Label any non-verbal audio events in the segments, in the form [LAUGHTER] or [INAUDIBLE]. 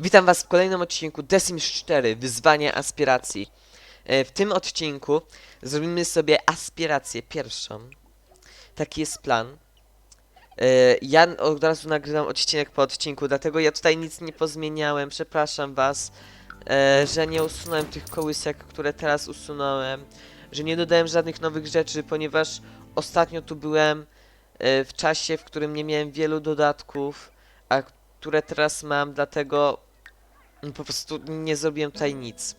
Witam was w kolejnym odcinku The Sims 4 Wyzwanie aspiracji. E, W tym odcinku zrobimy sobie aspirację pierwszą. Taki jest plan. E, Ja od razu nagrywam odcinek po odcinku, dlatego ja tutaj nic nie pozmieniałem. Przepraszam was, e, że nie usunąłem tych kołysek, które teraz usunąłem. Że nie dodałem żadnych nowych rzeczy, ponieważ ostatnio tu byłem w czasie, w którym nie miałem wielu dodatków, a które teraz mam, dlatego po prostu nie zrobiłem tutaj nic.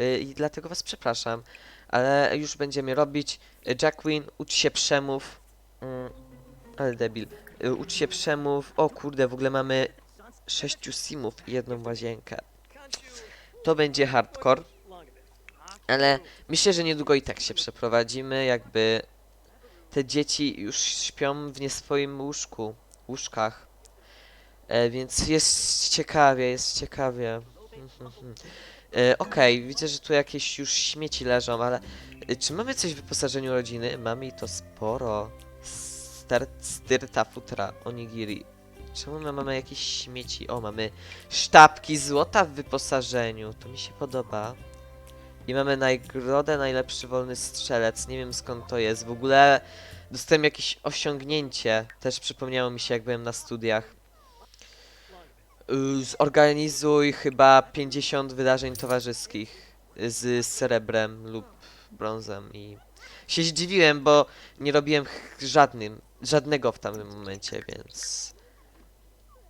Y, I dlatego was przepraszam, ale już będziemy robić. Y, Jacqueline, ucz się przemów. Mm, ale debil. Y, Ucz się przemów. O kurde, w ogóle mamy sześciu simów i jedną łazienkę. To będzie hardcore. Ale myślę, że niedługo i tak się przeprowadzimy, jakby te dzieci już śpią w nie swoim łóżku, łóżkach. E, więc jest ciekawie, jest ciekawie. E, Okej, widzę, że tu jakieś już śmieci leżą, ale e, czy mamy coś w wyposażeniu rodziny? Mamy i to sporo. Ster, styrta, futra, onigiri. Czemu my mamy jakieś śmieci? O, mamy sztabki złota w wyposażeniu. To mi się podoba. I mamy nagrodę najlepszy wolny strzelec. Nie wiem skąd to jest. W ogóle dostałem jakieś osiągnięcie. Też przypomniało mi się jak byłem na studiach. Y, Zorganizuj chyba 50 wydarzeń towarzyskich z srebrem lub brązem i się zdziwiłem, bo nie robiłem żadnym, żadnego w tamtym momencie, więc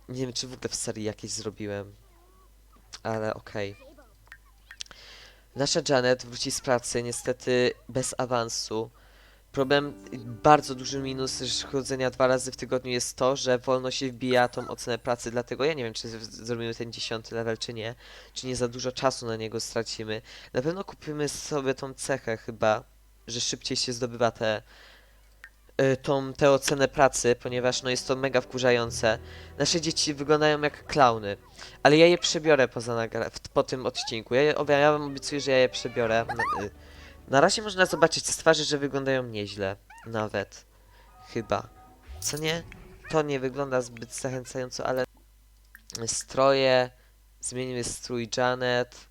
nie wiem, czy w ogóle w serii jakieś zrobiłem, ale okej. Nasza Janet wróci z pracy, niestety bez awansu. Problem, bardzo duży minus chodzenia dwa razy w tygodniu jest to, że wolno się wbija tą ocenę pracy, dlatego ja nie wiem, czy zrobimy ten dziesiąty level, czy nie, czy nie za dużo czasu na niego stracimy. Na pewno kupimy sobie tą cechę chyba, że szybciej się zdobywa te, y, tą, tę ocenę pracy, ponieważ no jest to mega wkurzające. Nasze dzieci wyglądają jak klauny, ale ja je przebiorę poza nagra- po tym odcinku. Ja, je, ja wam obiecuję, że ja je przebiorę. Na, y, na razie można zobaczyć z twarzy, że wyglądają nieźle. Nawet. Chyba. Co nie? To nie wygląda zbyt zachęcająco, ale stroje. Zmienimy strój Janet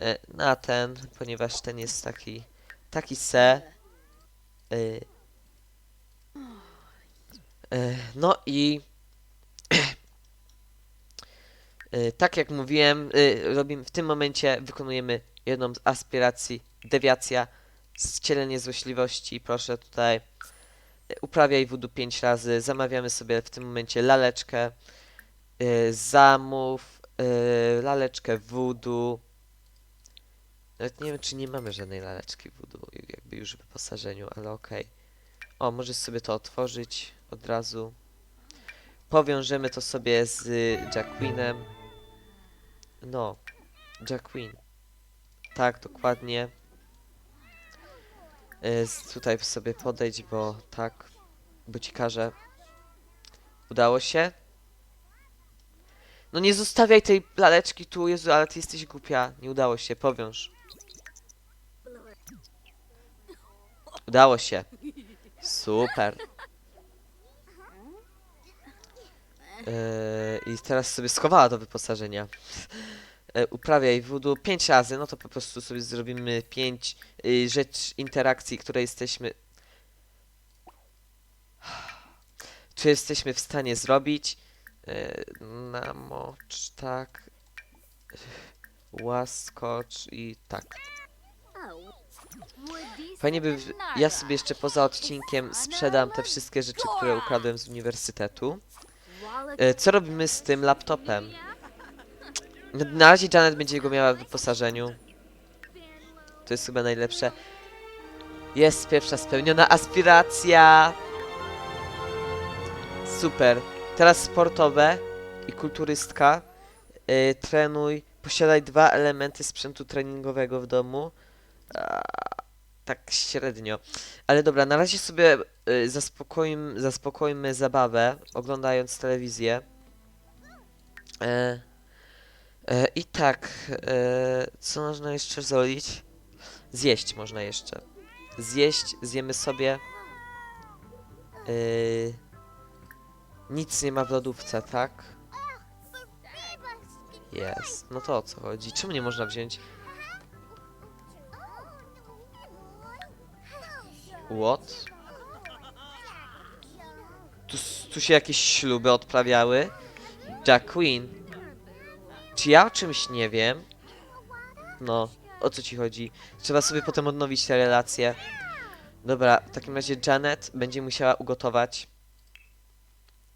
e, na ten, ponieważ ten jest taki taki se. E, e, no i tak jak mówiłem, robimy w tym momencie wykonujemy jedną z aspiracji dewiacja, zcielenie złośliwości, proszę tutaj uprawiaj wudu 5 razy, zamawiamy sobie w tym momencie laleczkę, e, zamów, e, laleczkę wudu, nawet nie wiem czy nie mamy żadnej laleczki wudu, jakby już w wyposażeniu, ale okej. O, możesz sobie to otworzyć od razu. Powiążemy to sobie z Jacqueline. No, Jacqueline. Tak, dokładnie. Z- Tutaj sobie podejdź, bo tak, bo ci każę. Udało się? No nie zostawiaj tej laleczki tu, Jezu, ale ty jesteś głupia. Nie udało się, powiąż. Udało się. Super. Yy, I teraz sobie schowała do wyposażenia. Yy, uprawiaj wudu 5 razy, no to po prostu sobie zrobimy 5 yy, rzecz interakcji, które jesteśmy. Czy jesteśmy w stanie zrobić? Namocz, tak. Łaskocz i tak. Fajnie by. Ja sobie jeszcze poza odcinkiem sprzedam te wszystkie rzeczy, które ukradłem z uniwersytetu. E, Co robimy z tym laptopem? Na razie Janet będzie go miała w wyposażeniu. To jest chyba najlepsze. Jest pierwsza spełniona aspiracja. Super. Teraz sportowe i kulturystka. E, trenuj. Posiadaj dwa elementy sprzętu treningowego w domu. A, tak średnio. Ale dobra, na razie sobie y, zaspokoimy, zaspokojmy zabawę, oglądając telewizję. E, e, I tak, e, co można jeszcze zrobić? Zjeść można jeszcze. Zjeść, zjemy sobie. Y, nic nie ma w lodówce, tak? Jest. No to o co chodzi? Czemu nie można wziąć? What? Tu, tu się jakieś śluby odprawiały? Jack Queen. Czy ja o czymś nie wiem? No, o co ci chodzi? Trzeba sobie potem odnowić te relacje. Dobra, w takim razie Janet będzie musiała ugotować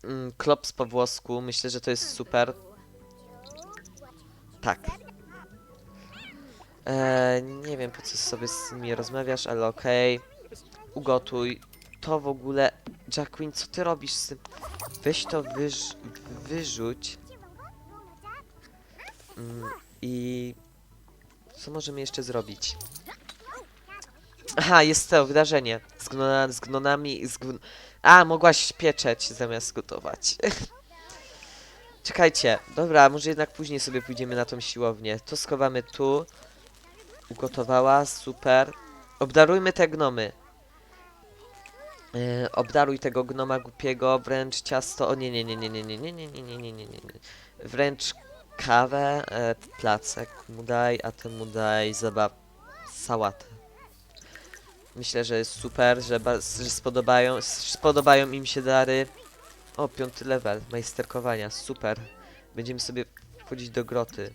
mm, klops po włosku. Myślę, że to jest super. Tak. Eee, nie wiem po co sobie z nimi rozmawiasz, ale okej. Ugotuj. To w ogóle... Jacqueline, co ty robisz z tym? Weź to wyż... wyrzuć. Mm, I... Co możemy jeszcze zrobić? Aha, jest to wydarzenie. Z, gnona, z gnonami... Z gn... A, mogłaś pieczeć zamiast gotować. Czekajcie, dobra, może jednak później sobie pójdziemy na tą siłownię. To schowamy tu. Ugotowała, super. Obdarujmy te gnomy. Yy, obdaruj tego gnoma głupiego, wręcz ciasto. O nie, nie, nie, nie, nie, nie, nie, nie, nie, nie, nie, nie, nie. Wręcz kawę, e, placek mu daj, a ty mu daj zabaw... sałatę. Myślę, że jest super, że, że spodobają, spodobają im się dary. O, piąty level majsterkowania, super. Będziemy sobie wchodzić do groty.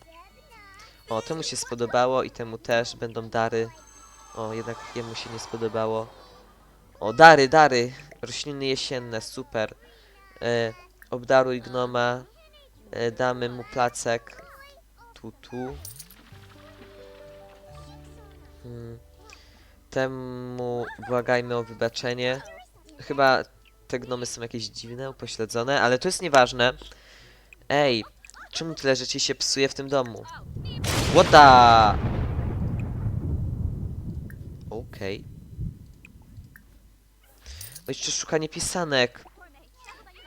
O, temu się spodobało i temu też będą dary. O, jednak jemu się nie spodobało. O, dary, dary! Rośliny jesienne, super. E, obdaruj gnoma. E, damy mu placek. Tu, tu. Hmm. Temu błagajmy o wybaczenie. Chyba te gnomy są jakieś dziwne, upośledzone, ale to jest nieważne. Ej, czemu tyle rzeczy się psuje w tym domu? The... Okej. O, jeszcze szukanie pisanek.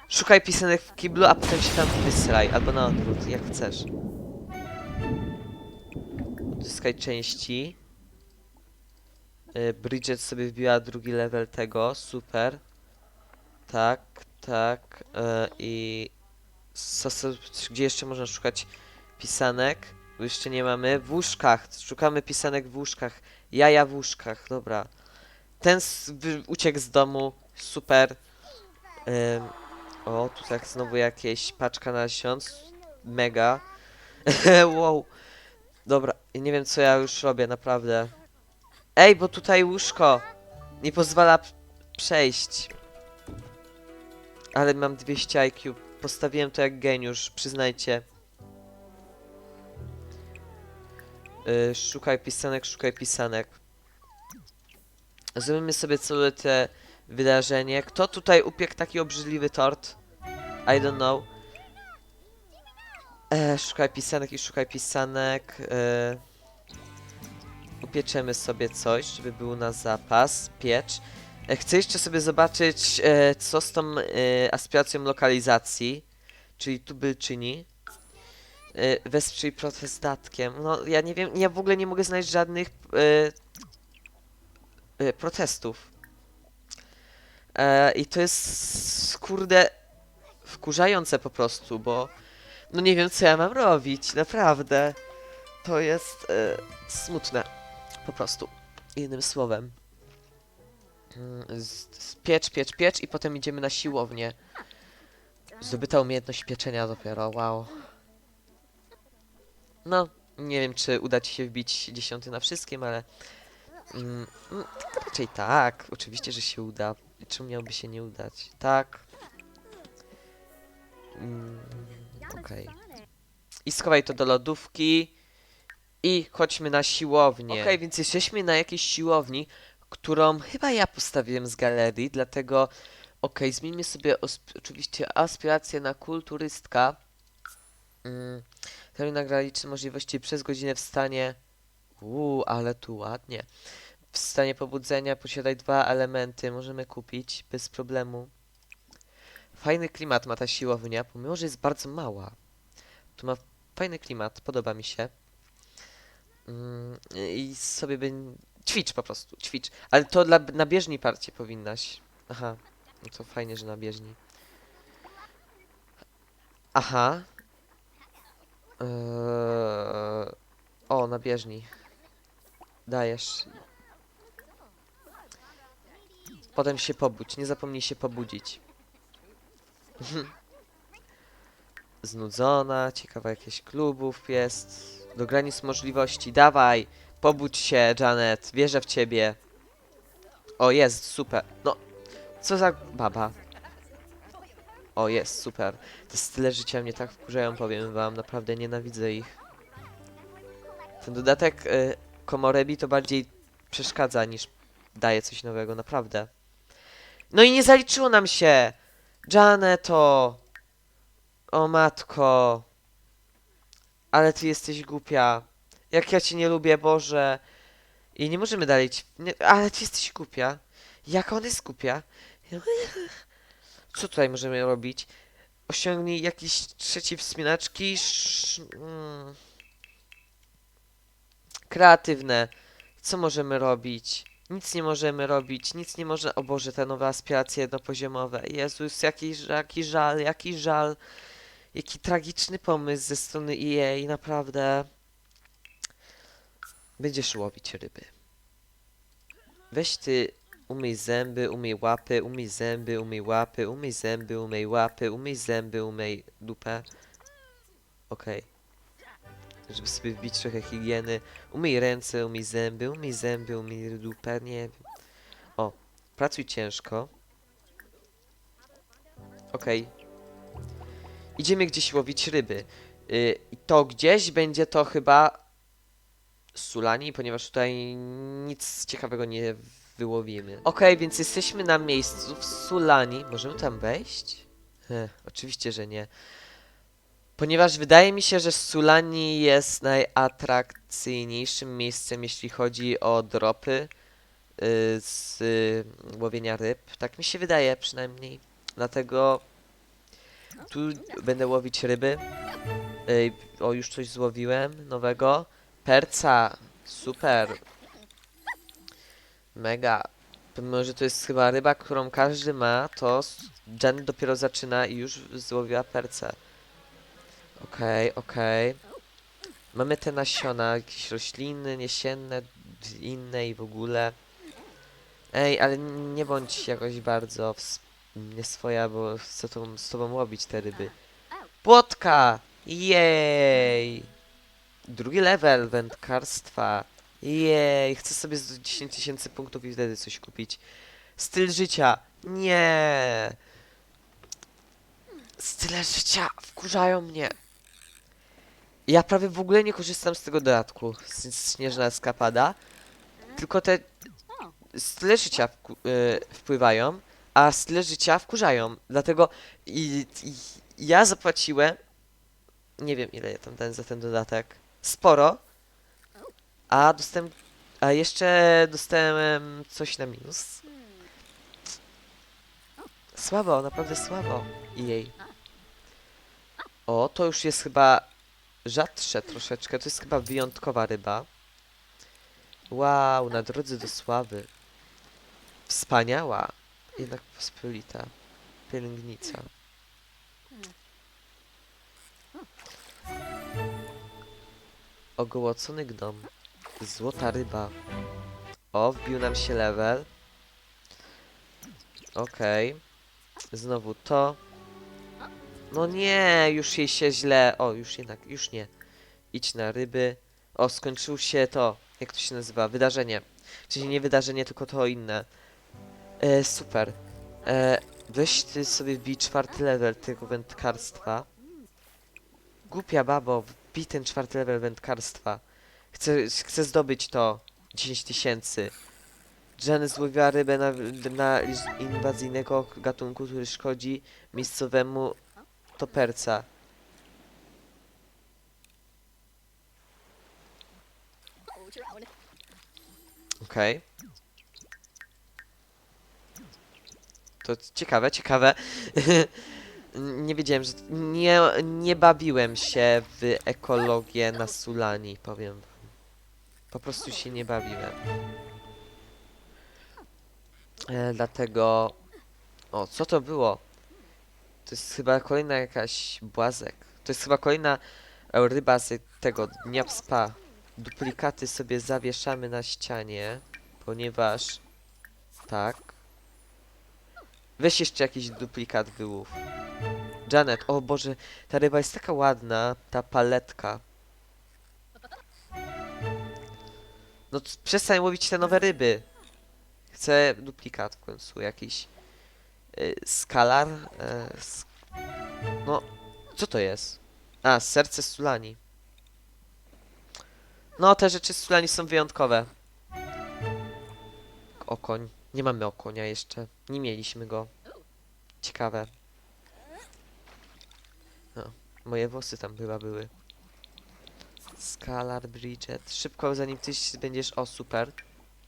Szukaj pisanek w kiblu, a potem się tam wysraj, albo na odwrót, jak chcesz. Odzyskaj części. Y, Bridget sobie wbiła drugi level tego, super. Tak, tak. e, I gdzie jeszcze można szukać pisanek? Bo jeszcze nie mamy. W łóżkach. Szukamy pisanek w łóżkach. Jaja w łóżkach, dobra. Ten uciekł z domu. Super. Ym, o, tu tak znowu jakieś paczka nasion. s- Mega. [LAUGHS] wow. Dobra, nie wiem co ja już robię, naprawdę. Ej, bo tutaj łóżko nie pozwala przejść. Ale mam 200 IQ. Postawiłem to jak geniusz, przyznajcie. Yy, szukaj pisanek, szukaj pisanek. Zrobimy sobie całe te wydarzenie. Kto tutaj upiekł taki obrzydliwy tort? I don't know. E, szukaj pisanek i szukaj pisanek. E, upieczemy sobie coś, żeby był na zapas. Piecz. E, Chcę jeszcze sobie zobaczyć, e, co z tą e, aspiracją lokalizacji, czyli tubylczyni. E, wesprzyj protest datkiem. No, ja nie wiem, ja w ogóle nie mogę znaleźć żadnych e, e, protestów. E, I to jest, kurde, wkurzające po prostu, bo no nie wiem, co ja mam robić, naprawdę. To jest e, smutne, po prostu, jednym słowem. Mm, Piecz, piecz, piecz i potem idziemy na siłownię. Zdobyta umiejętność pieczenia dopiero, wow. No, nie wiem, czy uda ci się wbić dziesiąty na wszystkim, ale... Mm, mm, raczej tak, oczywiście, że się uda. Czemu miałoby się nie udać? Tak. Mm, Okej. I schowaj to do lodówki. I chodźmy na siłownię. Okej, więc jesteśmy na jakiejś siłowni, którą chyba ja postawiłem z galerii, dlatego okej, zmieńmy sobie oczywiście aspirację na kulturystka. Mm, Termin graniczny możliwości przez godzinę w stanie. Uuu, ale tu ładnie. W stanie pobudzenia posiadaj dwa elementy, możemy kupić bez problemu. Fajny klimat ma ta siłownia, pomimo że jest bardzo mała. Tu ma fajny klimat, podoba mi się. Mm, I sobie bym... Ćwicz po prostu, ćwicz. Ale to dla, na bieżni parcie powinnaś. Aha, no to fajnie, że na bieżni. Aha. Eee, o, na bieżni. Dajesz. Potem się pobudź. Nie zapomnij się pobudzić. Znudzona, ciekawa jakichś klubów jest. Do granic możliwości. Dawaj! Pobudź się, Janet. Wierzę w ciebie. O, jest, super. No, co za baba. O, jest, super. Te style życia mnie tak wkurzają, powiem wam. Naprawdę nienawidzę ich. Ten dodatek y, Komorebi to bardziej przeszkadza niż daje coś nowego, naprawdę. No i nie zaliczyło nam się! Janeto! O matko! Ale ty jesteś głupia. Jak ja cię nie lubię, Boże. I nie możemy dalej ci... Nie, ale ty jesteś głupia. Jak on jest głupia? Co tutaj możemy robić? Osiągnij jakieś trzeci wspinaczki. Sz... Mm. Kreatywne. Co możemy robić? Nic nie możemy robić, nic nie można... O Boże, te nowe aspiracje jednopoziomowe. Jezus, jaki, jaki żal, jaki żal. Jaki tragiczny pomysł ze strony EA, naprawdę. Będziesz łowić ryby. Weź ty, umyj zęby, umyj łapy, umyj zęby, umyj łapy, umyj zęby, umyj łapy, umyj zęby, umyj dupę. Okej. Żeby sobie wbić trochę higieny. Umyj ręce, umyj zęby, umyj zęby, umyj dupę, nie wiem. O, pracuj ciężko. Okej. Idziemy gdzieś łowić ryby. Y, I to gdzieś będzie to chyba Sulani, ponieważ tutaj nic ciekawego nie wyłowimy. Okej, więc jesteśmy na miejscu w Sulani. Możemy tam wejść? Heh, oczywiście, że nie. Ponieważ wydaje mi się, że Sulani jest najatrakcyjniejszym miejscem, jeśli chodzi o dropy y, z y, łowienia ryb. Tak mi się wydaje przynajmniej. Dlatego tu będę łowić ryby. Ej, o, już coś złowiłem nowego. Perca, super. Mega. Pomimo, że to jest chyba ryba, którą każdy ma, to Jen dopiero zaczyna i już złowiła percę. Okej, okej. Mamy te nasiona, jakieś rośliny, niesienne, d- inne i w ogóle. Ej, ale nie bądź jakoś bardzo ws- nie swoja, bo chcę tą, z tobą łowić te ryby. Płotka! Jej! Drugi level wędkarstwa. Jej! Chcę sobie z 10 tysięcy punktów i wtedy coś kupić. Styl życia. Nie! Style życia wkurzają mnie. Ja prawie w ogóle nie korzystam z tego dodatku. z- Śnieżna eskapada. Tylko te style życia y, wpływają, a style życia wkurzają. Dlatego i, i, ja zapłaciłem. Nie wiem ile ja tam dałem za ten dodatek. Sporo. A dostałem. A jeszcze dostałem coś na minus. Słabo, naprawdę słabo. I jej. O, to już jest chyba rzadsze troszeczkę. To jest chyba wyjątkowa ryba. Wow, na drodze do sławy. Wspaniała. Jednak pospolita. Pielęgnica. Ogołocony gnom. Złota ryba. O, wbił nam się level. Okej. Znowu to. No nie, już jej się źle. O, już jednak, już nie. Idź na ryby. O, skończył się to. Jak to się nazywa? Wydarzenie. Czyli nie wydarzenie, tylko to inne. E, super. E, weź ty sobie wbij czwarty level tego wędkarstwa. Głupia babo, wbij ten czwarty level wędkarstwa. Chcę, chcę zdobyć to. 10 tysięcy. Jen złowiła rybę na, na inwazyjnego gatunku, który szkodzi miejscowemu toperca. Okej. To ciekawe, ciekawe. [LAUGHS] nie wiedziałem, że... Nie, nie bawiłem się w ekologię na Sulani, powiem wam. Po prostu się nie bawiłem. E, dlatego... O, co to było? Jest chyba kolejna jakaś błazek. To jest chyba kolejna Ryba z tego dnia w spa. Duplikaty sobie zawieszamy na ścianie, ponieważ... Tak. Weź jeszcze jakiś duplikat wyłów. Janet, o Boże, ta ryba jest taka ładna, ta paletka. No przestań łowić te nowe ryby. Chcę duplikat w końcu jakiś. Y, skalar? Sk no, co to jest? A, serce Sulani. No, te rzeczy z Sulani są wyjątkowe. Okoń. Nie mamy okonia jeszcze. Nie mieliśmy go. Ciekawe. No, moje włosy tam chyba były. Scalar, Bridget. Szybko, zanim ty będziesz... O, super.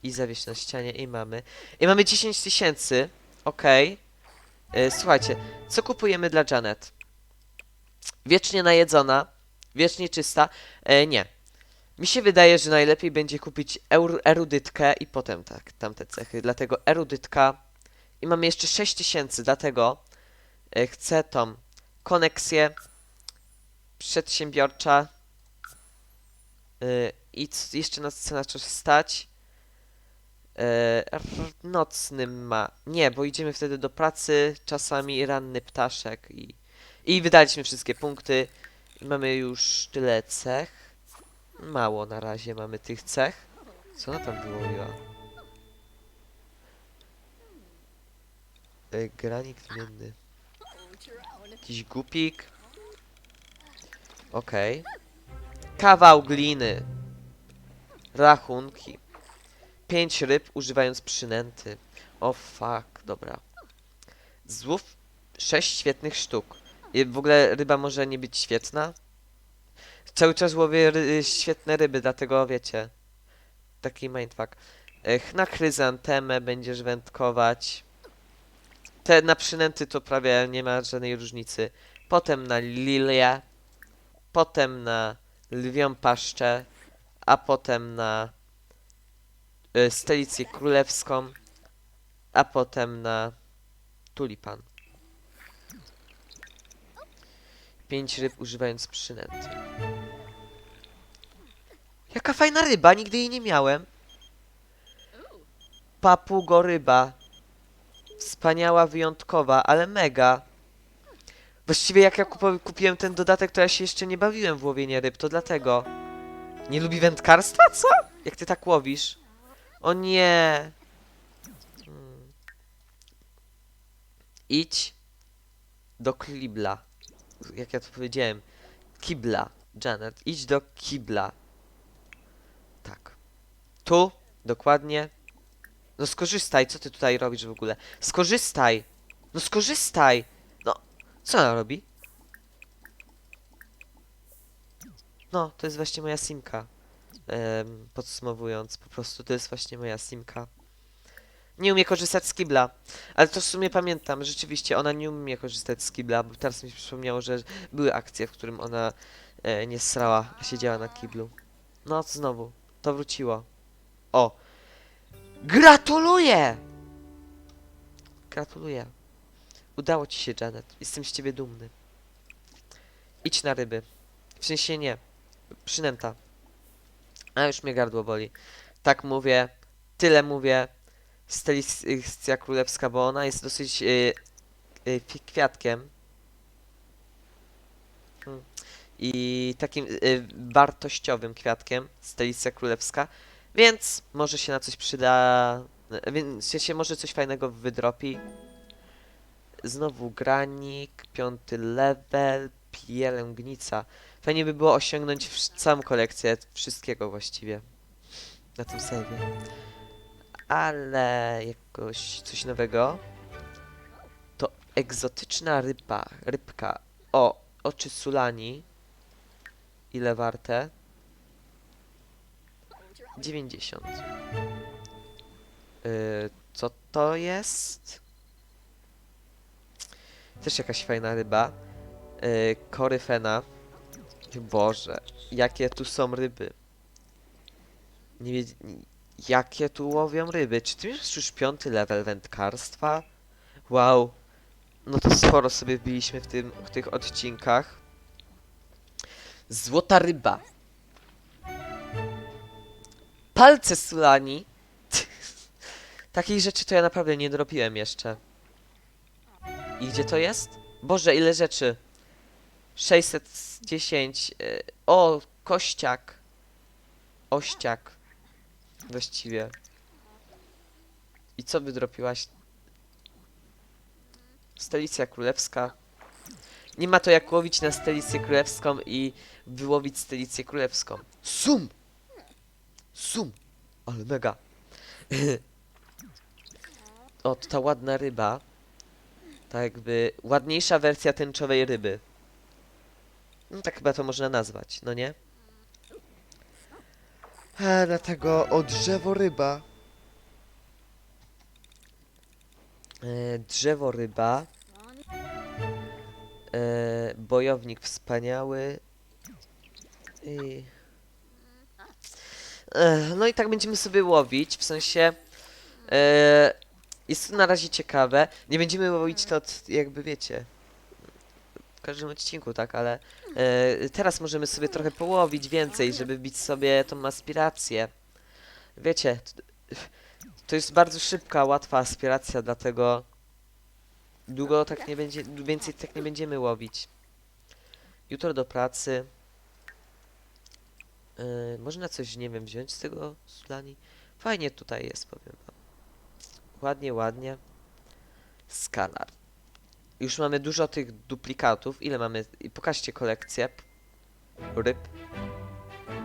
I zawieź na ścianie i mamy. I mamy 10 tysięcy. Okej. E, Słuchajcie, co kupujemy dla Janet? Wiecznie najedzona, wiecznie czysta. E, nie. Mi się wydaje, że najlepiej będzie kupić erudytkę i potem tak, tamte cechy. Dlatego erudytka. I mamy jeszcze 6000, dlatego e, chcę tą koneksję przedsiębiorcza. I jeszcze na coś stać. E, nocnym ma. Nie, bo idziemy wtedy do pracy, czasami ranny ptaszek i, i wydaliśmy wszystkie punkty. Mamy już tyle cech. Mało na razie mamy tych cech. Co ona tam wyłowiła? E, granik zmienny. Jakiś gupik. Okej. Kawał gliny. Rachunki. Pięć ryb używając przynęty. O fuck, dobra. Złów sześć świetnych sztuk. I w ogóle ryba może nie być świetna? Cały czas łowię ry świetne ryby, dlatego wiecie. Taki mindfuck. Ech, na chryzantemę będziesz wędkować. Te na przynęty to prawie nie ma żadnej różnicy. Potem na lilię. Potem na lwią paszczę. A potem na stolicę królewską, a potem na tulipan. Pięć ryb używając przynęty. Jaka fajna ryba, nigdy jej nie miałem. Papugoryba. Wspaniała, wyjątkowa, ale mega. Właściwie jak ja kupiłem ten dodatek, to ja się jeszcze nie bawiłem w łowienie ryb, to dlatego. Nie lubi wędkarstwa? Co? Jak ty tak łowisz? O nie. Hmm. Idź do klibla. Jak ja to powiedziałem. Kibla. Janet, idź do kibla. Tak. Tu, dokładnie. No skorzystaj, co ty tutaj robisz w ogóle? Skorzystaj! No skorzystaj! No, co ona robi? No, to jest właśnie moja simka. Podsumowując, po prostu to jest właśnie moja simka. Nie umie korzystać z kibla. Ale to w sumie pamiętam, rzeczywiście ona nie umie korzystać z kibla, bo teraz mi się przypomniało, że były akcje, w którym ona e, nie srała, a siedziała na kiblu. No, znowu. To wróciło. O! Gratuluję! Gratuluję. Udało ci się, Janet. Jestem z ciebie dumny. Idź na ryby. W sensie nie. Przynęta. A już mnie gardło boli. Tak mówię. Tyle mówię. Stelicja królewska, bo ona jest dosyć y, y, fi- kwiatkiem. Hmm. I takim y, wartościowym kwiatkiem. Stelicja królewska. Więc może się na coś przyda. Więc się może coś fajnego wydropi. Znowu granik, piąty level, pielęgnica. Fajnie by było osiągnąć całą kolekcję wszystkiego właściwie na tym serwie. Ale jakoś coś nowego. To egzotyczna ryba, rybka. O, oczy sulani. Ile warte? 90. Yy, co to jest? Też jakaś fajna ryba. Yy, koryfena. Boże, jakie tu są ryby. Nie wie... Jakie tu łowią ryby? Czy ty masz już piąty level wędkarstwa? Wow. No to sporo sobie wbiliśmy w, tym, w tych odcinkach. Złota ryba. Palce sulani. [LAUGHS] Takiej rzeczy to ja naprawdę nie dropiłem jeszcze. I gdzie to jest? Boże, ile rzeczy. 610. y, O, kościak. Ościak. Właściwie. I co wydropiłaś? Stolicja królewska. Nie ma to jak łowić na stolicję królewską i wyłowić stolicję królewską. Sum! Sum! Ale mega. [LAUGHS] o, to ta ładna ryba. Tak jakby ładniejsza wersja tęczowej ryby. No tak chyba to można nazwać, no nie? A, dlatego o drzewo ryba. E, drzewo ryba. E, bojownik wspaniały. I... E, no i tak będziemy sobie łowić, w sensie... E, jest to na razie ciekawe. Nie będziemy łowić to od, jakby wiecie... Każdym odcinku, tak, ale... E, teraz możemy sobie trochę połowić więcej, żeby bić sobie tą aspirację. Wiecie, to jest bardzo szybka, łatwa aspiracja, dlatego długo tak nie będzie, więcej tak nie będziemy łowić. Jutro do pracy. Yy, można coś, nie wiem, wziąć z tego sulani? Fajnie tutaj jest, powiem wam. Ładnie, ładnie. Skalar. Już mamy dużo tych duplikatów. Ile mamy? Pokażcie kolekcję. Ryb.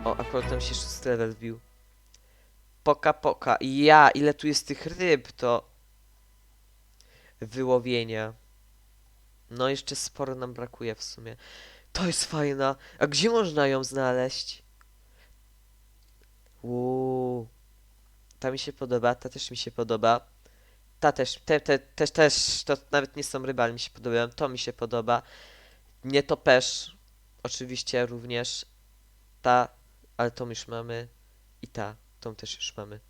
O, akurat tam się szósty level wbił. Poka, poka. Ja, ile tu jest tych ryb, to... Wyłowienia. No, jeszcze sporo nam brakuje w sumie. To jest fajna. A gdzie można ją znaleźć? Uuu. Ta mi się podoba, ta też mi się podoba. Ta też, te, te, też, też, to nawet nie są ryby, ale mi się podobają. To mi się podoba. Nie to pesz. Oczywiście również. Ta, ale tą już mamy. I ta, tą też już mamy.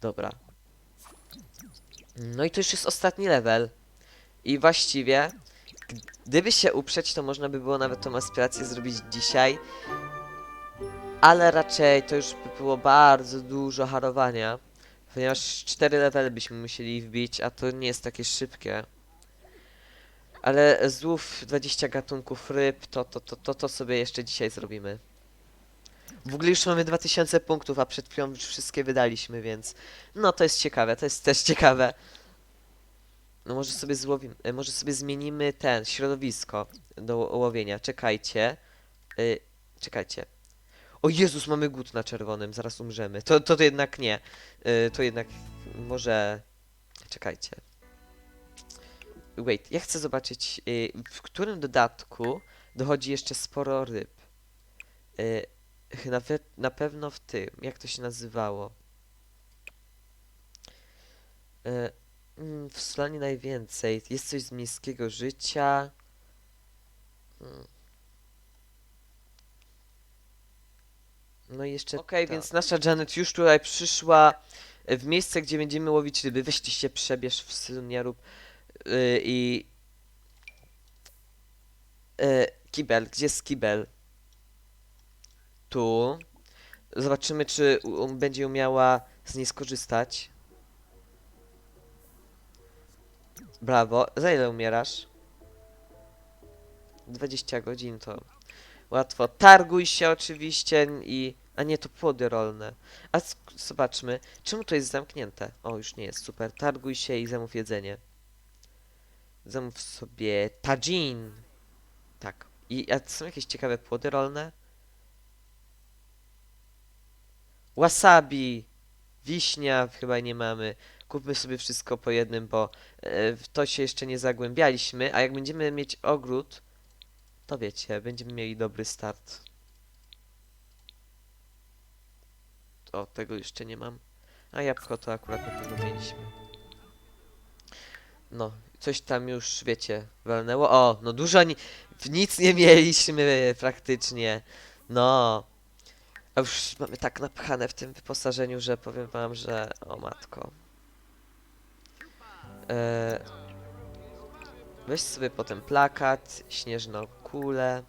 Dobra. No i to już jest ostatni level. I właściwie, gdyby się uprzeć, to można by było nawet tą aspirację zrobić dzisiaj. Ale raczej to już by było bardzo dużo harowania. Ponieważ 4 levely byśmy musieli wbić, a to nie jest takie szybkie. Ale złów 20 gatunków ryb, to, to, to, to, to sobie jeszcze dzisiaj zrobimy. W ogóle już mamy 2000 punktów, a przed chwilą już wszystkie wydaliśmy, więc... No to jest ciekawe, to jest też ciekawe. No może sobie złowimy, e, może sobie zmienimy ten, środowisko do ło- łowienia. Czekajcie. Y, czekajcie. O Jezus, mamy głód na czerwonym, zaraz umrzemy. To, to, to jednak nie. Y, to jednak może... Czekajcie. Wait, ja chcę zobaczyć, y, w którym dodatku dochodzi jeszcze sporo ryb. Y, na, na pewno w tym, jak to się nazywało. Y, mm, w najwięcej. Jest coś z miejskiego życia. Mm. No i jeszcze. Okej, więc nasza Janet już tutaj przyszła w miejsce, gdzie będziemy łowić ryby. Weź ty się przebierz w rób. Yy, I. Yy, kibel, gdzie jest kibel? Tu. Zobaczymy, czy um, będzie umiała z niej skorzystać. Brawo. Za ile umierasz? 20 godzin to łatwo. Targuj się oczywiście i... A nie, to płody rolne. A zobaczmy, czemu to jest zamknięte? O, już nie jest, super. Targuj się i zamów jedzenie. Zamów sobie tajin. Tak. I a są jakieś ciekawe płody rolne? Wasabi. Wiśnia chyba nie mamy. Kupmy sobie wszystko po jednym, bo e, w to się jeszcze nie zagłębialiśmy, a jak będziemy mieć ogród, to wiecie, będziemy mieli dobry start. O, tego jeszcze nie mam. A jabłko to akurat na pewno mieliśmy. No, coś tam już, wiecie, walnęło. O, no dużo ni nic nie mieliśmy praktycznie. No. A już mamy tak napchane w tym wyposażeniu, że powiem wam, że... O matko. E... Weź sobie potem plakat, śnieżną kulę.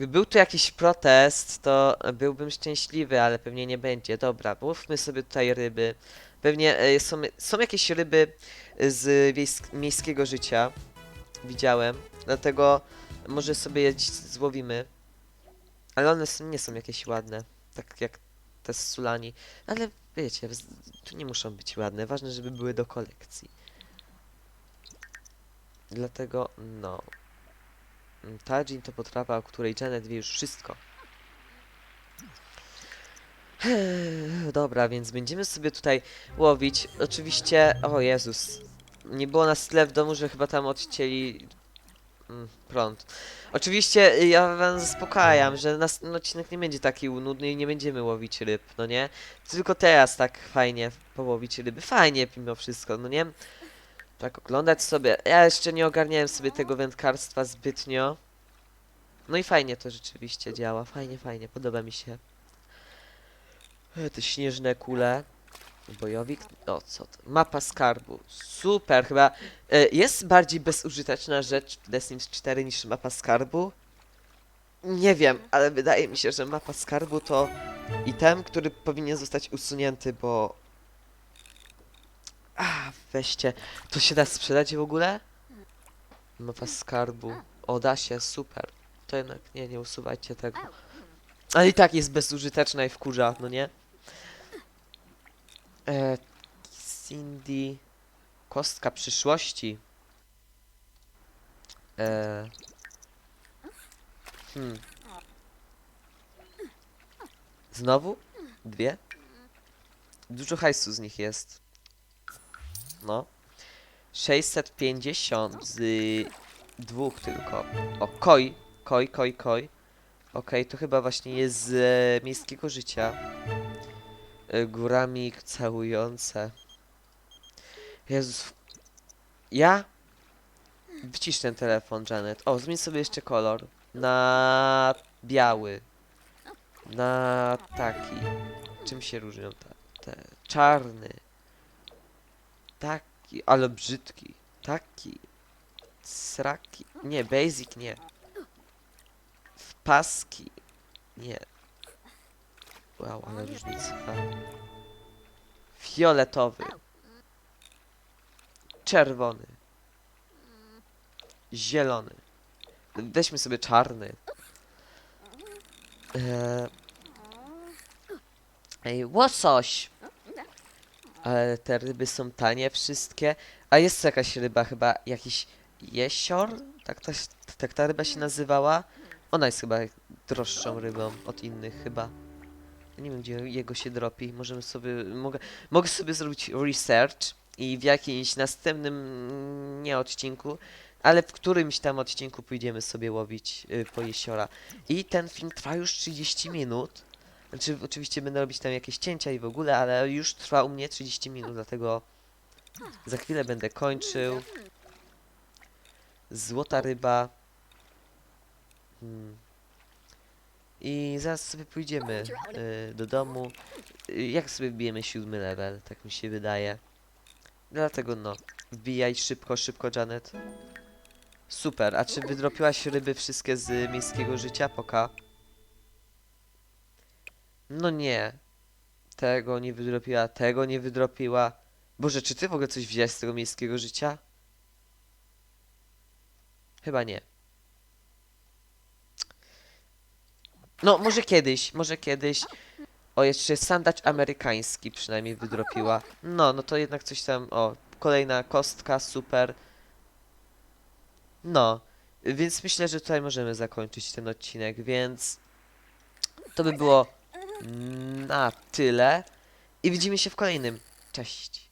Gdyby był tu jakiś protest, to byłbym szczęśliwy, ale pewnie nie będzie. Dobra, łówmy sobie tutaj ryby. Pewnie e, są, są jakieś ryby z wiejsk- miejskiego życia. Widziałem. Dlatego może sobie je złowimy. Ale one nie są jakieś ładne. Tak jak te z Sulani. Ale wiecie, tu nie muszą być ładne. Ważne, żeby były do kolekcji. Dlatego, no. Tajin to potrawa, o której Janet wie już wszystko. Dobra, więc będziemy sobie tutaj łowić. Oczywiście, o Jezus, nie było nas tyle w domu, że chyba tam odcięli mm, prąd. Oczywiście y, ja wam zaspokajam, że następny odcinek nie będzie taki nudny i nie będziemy łowić ryb, no nie? Tylko teraz tak fajnie połowić ryby. Fajnie mimo wszystko, no nie? Tak oglądać sobie. Ja jeszcze nie ogarniałem sobie tego wędkarstwa zbytnio. No i fajnie to rzeczywiście działa. Fajnie, fajnie. Podoba mi się. E, Te śnieżne kule. Bojowik. O, co to? Mapa skarbu. Super, chyba. e, Jest bardziej bezużyteczna rzecz w The Sims 4 niż mapa skarbu? Nie wiem, ale wydaje mi się, że mapa skarbu to item, który powinien zostać usunięty, bo... A, weźcie. To się da sprzedać w ogóle? Mapa skarbu. O, da się, super. To jednak nie, nie usuwajcie tego. Ale i tak jest bezużyteczna i wkurza, no nie? E, Cindy. Kostka przyszłości. E, hmm. Znowu? Dwie? Dużo hajsu z nich jest. No. 650 z dwóch tylko. O, koi. Koi, koi, koi. Okej, to chyba właśnie jest z e, miejskiego życia. E, górami całujące. Jezus. Ja? Wycisz ten telefon, Janet. O, zmień sobie jeszcze kolor. Na biały. Na taki. Czym się różnią te? te czarny. Taki, ale brzydki. Taki. Sraki. Nie, basic nie. W paski. Nie. Wow, ale różnica. Fioletowy. Czerwony. Zielony. Weźmy sobie czarny. Eee... Ej, łosoś! Ale te ryby są tanie wszystkie. A jest jakaś ryba chyba, jakiś jesior? Tak ta, tak ta ryba się nazywała? Ona jest chyba droższą rybą od innych chyba. Nie wiem gdzie jego się dropi. Możemy sobie, mogę, mogę sobie zrobić research i w jakimś następnym, mm, nie odcinku, ale w którymś tam odcinku pójdziemy sobie łowić y, po jesiora. I ten film trwa już 30 minut. Znaczy, oczywiście będę robić tam jakieś cięcia i w ogóle, ale już trwa u mnie 30 minut, dlatego za chwilę będę kończył. Złota ryba. Hmm. I zaraz sobie pójdziemy y, do domu. Y, jak sobie bijemy siódmy level, tak mi się wydaje. Dlatego no, wbijaj szybko, szybko Janet. Super, a czy wydropiłaś ryby wszystkie z miejskiego życia? Poka. No nie. Tego nie wydropiła, tego nie wydropiła. Boże, czy ty w ogóle coś wziąłeś z tego miejskiego życia? Chyba nie. No, może kiedyś, może kiedyś. O, jeszcze sandacz amerykański przynajmniej wydropiła. No, no to jednak coś tam, o, kolejna kostka, super. No, więc myślę, że tutaj możemy zakończyć ten odcinek, więc to by było na tyle. I widzimy się w kolejnym. Cześć.